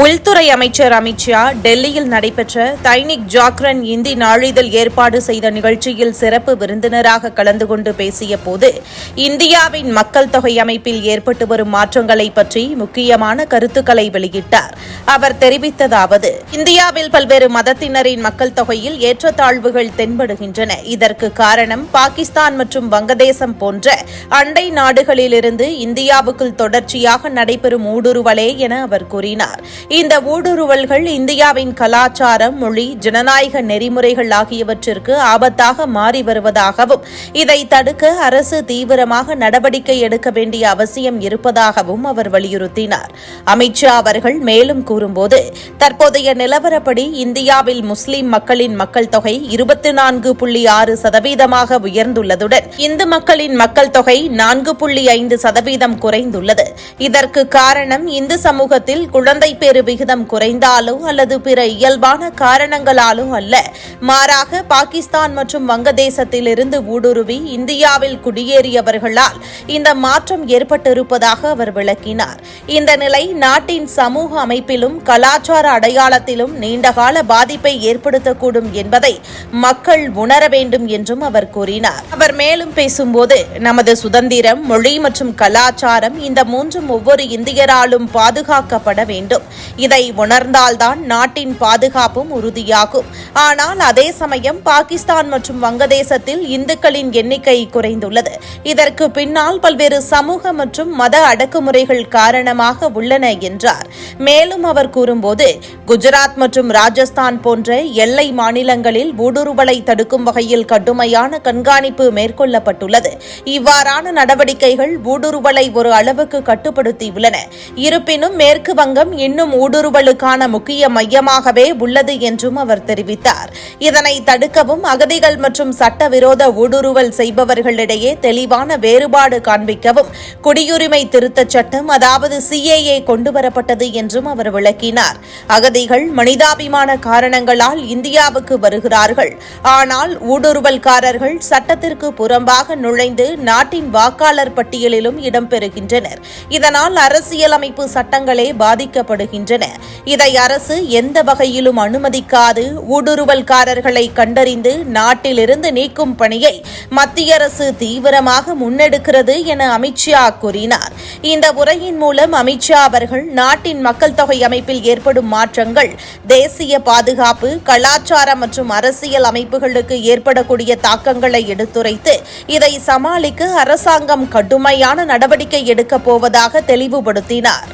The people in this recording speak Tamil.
உள்துறை அமைச்சர் அமித்ஷா டெல்லியில் நடைபெற்ற தைனிக் ஜாக்ரன் இந்தி நாளிதழ் ஏற்பாடு செய்த நிகழ்ச்சியில் சிறப்பு விருந்தினராக கலந்து கொண்டு பேசிய போது இந்தியாவின் மக்கள் தொகை அமைப்பில் ஏற்பட்டு வரும் மாற்றங்களை பற்றி முக்கியமான கருத்துக்களை வெளியிட்டார். அவர் தெரிவித்ததாவது இந்தியாவில் பல்வேறு மதத்தினரின் மக்கள் தொகையில் ஏற்றத்தாழ்வுகள் தென்படுகின்றன. இதற்கு காரணம் பாகிஸ்தான் மற்றும் வங்கதேசம் போன்ற அண்டை நாடுகளிலிருந்து இந்தியாவுக்குள் தொடர்ச்சியாக நடைபெறும் ஊடுருவலே என அவர் கூறினார். இந்த ஊடுருவல்கள் இந்தியாவின் கலாச்சாரம் மொழி ஜனநாயக நெறிமுறைகள் ஆகியவற்றிற்கு ஆபத்தாக மாறி வருவதாகவும் இதை தடுக்க அரசு தீவிரமாக நடவடிக்கை எடுக்க வேண்டிய அவசியம் இருப்பதாகவும் அவர் வலியுறுத்தினார். அமித்ஷா அவர்கள் மேலும் கூறும்போது தற்போதைய நிலவரப்படி இந்தியாவில் முஸ்லிம் மக்களின் மக்கள் தொகை இருபத்தி நான்கு புள்ளி ஆறு சதவீதமாக உயர்ந்துள்ளதுடன் இந்து மக்களின் மக்கள் தொகை நான்கு புள்ளி ஐந்து சதவீதம் குறைந்துள்ளது. இதற்கு காரணம் இந்து சமூகத்தில் குழந்தை பேறு விகிதம் குறைந்தாலோ அல்லது பிற இயல்பான காரணங்களாலோ அல்ல. மாறாக பாகிஸ்தான் மற்றும் வங்கதேசத்திலிருந்து ஊடுருவி இந்தியாவில் குடியேறியவர்களால் இந்த மாற்றம் ஏற்பட்டிருப்பதாக அவர் விளக்கினார். இந்த நிலை நாட்டின் சமூக அமைப்பிலும் கலாச்சார அடையாளத்திலும் நீண்டகால பாதிப்பை ஏற்படுத்தக்கூடும் என்பதை மக்கள் உணர வேண்டும் என்றும் அவர் கூறினார். அவர் மேலும் பேசும்போது நமது சுதந்திரம் மொழி மற்றும் கலாச்சாரம் இந்த மூன்றும் ஒவ்வொரு இந்தியராலும் பாதுகாக்கப்பட வேண்டும். இதை உணர்ந்தால்தான் நாட்டின் பாதுகாப்பும் உறுதியாகும். ஆனால் அதே சமயம் பாகிஸ்தான் மற்றும் வங்கதேசத்தில் இந்துக்களின் எண்ணிக்கை குறைந்துள்ளது. இதற்கு பின்னால் பல்வேறு சமூக மற்றும் மத அடக்குமுறைகள் காரணமாக உள்ளன என்றார். மேலும் அவர் கூறும்போது குஜராத் மற்றும் ராஜஸ்தான் போன்ற எல்லை மாநிலங்களில் ஊடுருவலை தடுக்கும் வகையில் கடுமையான கண்காணிப்பு மேற்கொள்ளப்பட்டுள்ளது. இவ்வாறான நடவடிக்கைகள் ஊடுருவலை ஒரு அளவுக்கு கட்டுப்படுத்தியுள்ளன. இருப்பினும் மேற்கு வங்கம் இன்னும் ஊடுருவலுக்கான முக்கிய மையமாகவே உள்ளது என்றும் அவர் தெரிவித்தார். இதனை தடுக்கவும் அகதிகள் மற்றும் சட்டவிரோத ஊடுருவல் செய்பவர்களிடையே தெளிவான வேறுபாடு காண்பிக்கவும் குடியுரிமை திருத்தச் சட்டம் அதாவது சிஏஏ கொண்டுவரப்பட்டது என்றும் அவர் விளக்கினார். அகதிகள் மனிதாபிமான காரணங்களால் இந்தியாவுக்கு வருகிறார்கள். ஆனால் ஊடுருவல்காரர்கள் சட்டத்திற்கு புறம்பாக நுழைந்து நாட்டின் வாக்காளர் பட்டியலிலும் இடம்பெறுகின்றனர். இதனால் அரசியலமைப்பு சட்டங்களே பாதிக்கப்படுகின்றன. இதை அரசு எந்த வகையிலும் அனுமதிக்காது. ஊடுருவல்காரர்களை கண்டறிந்து நாட்டிலிருந்து நீக்கும் பணியை மத்திய அரசு தீவிரமாக முன்னெடுக்கிறது என அமித்ஷா கூறினார். இந்த உரையின் மூலம் அமித்ஷா அவர்கள் நாட்டின் மக்கள் தொகை அமைப்பில் ஏற்படும் மாற்றங்கள் தேசிய பாதுகாப்பு கலாச்சாரம் மற்றும் அரசியல் அமைப்புகளுக்கு ஏற்படக்கூடிய தாக்கங்களை எடுத்துரைத்து இதை சமாளிக்க அரசு அரசாங்கம் கடுமையான நடவடிக்கை எடுக்கப் போவதாக தெளிவுபடுத்தினார்.